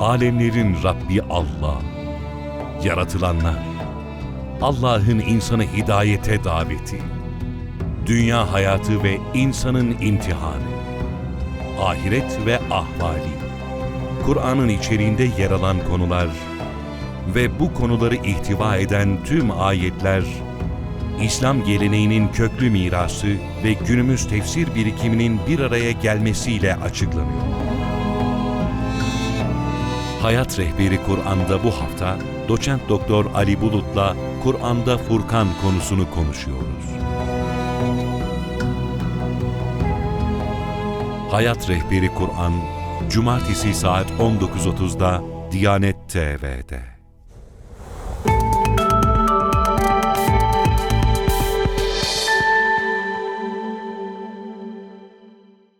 Alemlerin Rabbi Allah. Yaratılanlar. Allah'ın insanı hidayete daveti. Dünya hayatı ve insanın imtihanı. Ahiret ve ahvali. Kur'an'ın içeriğinde yer alan konular ve bu konuları ihtiva eden tüm ayetler, İslam geleneğinin köklü mirası ve günümüz tefsir birikiminin bir araya gelmesiyle açıklanıyor. Hayat Rehberi Kur'an'da bu hafta Doçent Doktor Ali Bulut'la Kur'an'da Furkan konusunu konuşuyoruz. Hayat Rehberi Kur'an Cumartesi saat 19.30'da Diyanet TV'de.